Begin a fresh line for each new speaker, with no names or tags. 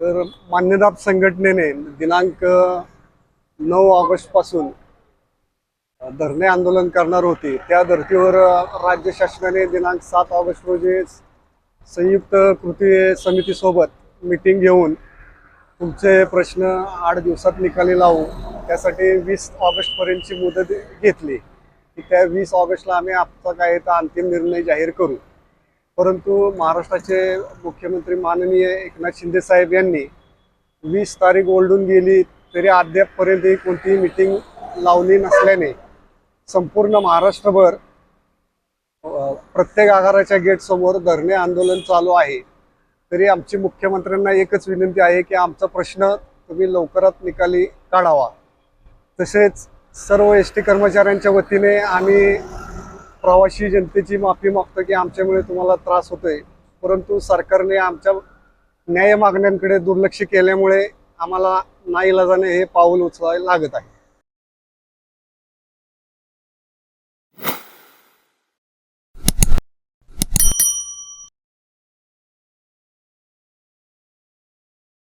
तर मान्यदाब संघटनेने दिनांक नऊ ऑगस्टपासून धरणे आंदोलन करणार होते. त्या धर्तीवर राज्य शासनाने दिनांक सात ऑगस्ट रोजी संयुक्त कृती समितीसोबत मिटिंग घेऊन तुमचे प्रश्न आठ दिवसात निकाली लावू. त्यासाठी वीस ऑगस्टपर्यंतची मुदत घेतली. की त्या वीस ऑगस्टला आम्ही आमचा काय तर अंतिम निर्णय जाहीर करू. परंतु महाराष्ट्राचे मुख्यमंत्री माननीय एकनाथ शिंदे साहेब यांनी वीस तारीख ओलडून गेली तरी अद्यापपर्यंतही कोणतीही मिटिंग लावली नसल्याने संपूर्ण महाराष्ट्रभर प्रत्येक आगाराच्या गेटसमोर धरणे आंदोलन चालू आहे. तरी आमची मुख्यमंत्र्यांना एकच विनंती आहे की आमचा प्रश्न तुम्ही लवकरात निकाली काढावा. तसेच सर्व एस टी कर्मचाऱ्यांच्या वतीने आम्ही प्रवासी जनतेची माफी मागतो की आमच्यामुळे तुम्हाला त्रास होतोय. परंतु सरकारने आमच्या न्याय मागण्यांकडे दुर्लक्ष केल्यामुळे आम्हाला नाईलाजाने हे पाऊल उचलावे लागत आहे.